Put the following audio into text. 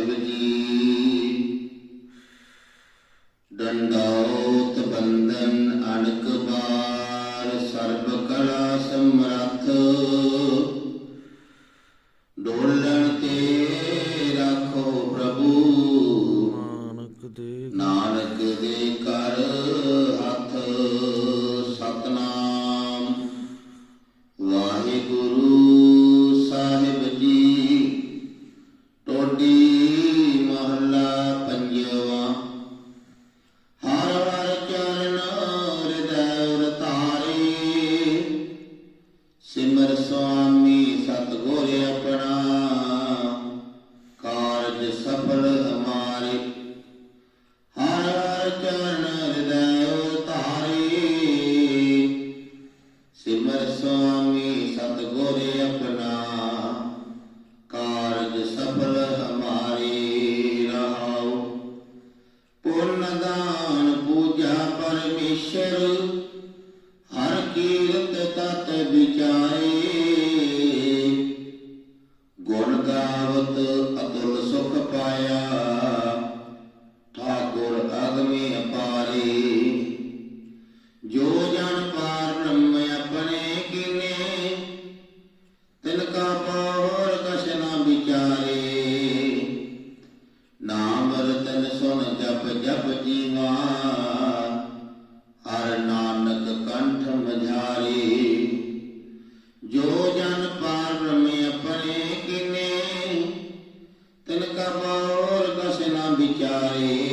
ਸਾਹਿਬ ਜੀ ਡੰਡਾਉਤ ਬੰਦਨ ਅਣਕ ਬਾਰ ਸਰਬ ਕਲਾ ਸਮਰੱਥ। ਡੋਲਣ ਤੇ ਰੱਖੋ ਪ੍ਰਭੂ। ਨਾਨਕ ਦੇ ਨਾਨਕ ਦੇ ਕਰ ਹੱਥ ਸਤਨਾਮ। ਵਾਹਿਗੁਰੂ ਕਾਰਜ ਸਫਲ ਹਮਾਰੇ ਹਰ ਹਰ ਚਰਨ ਹਿਰਦੈ ਧਾਰੇ। ਸਿਮਰ ਸੁਆਮੀ ਸਤਿਗੁਰ ਆਪਣਾ, ਕਾਰਜ ਸਫਲ ਹਮਾਰੇ ਰਹਾਉ ਪੁੰਨ ਦਾਨ ਪੂਜਾ ਪਰਮੇਸ਼ਰ, ਹਰ ਕੀਰਤ ਤਤ ਵਿਚਾਰੇ। ਗੁਣ ਗਾਵਤ ਅਤੁਲ ਪਾਇਆ ਠਾਕੁਰ ਅਗਮੇ ਅਪਾਰੇ। ਜੋ ਜਨ ਪਾਰ ਬ੍ਰਹਮ ਆਪਣੇ ਕੀਨੇ ਤਿਨ ਕਾ ਪਾਵਰ ਕਛ ਨਾ ਵਿਚਾਰੇ। ਨਾਮ ਰਤਨ ਸੁਨ ਜਪ ਜਪ ਜੀਵਾ। ਨਾ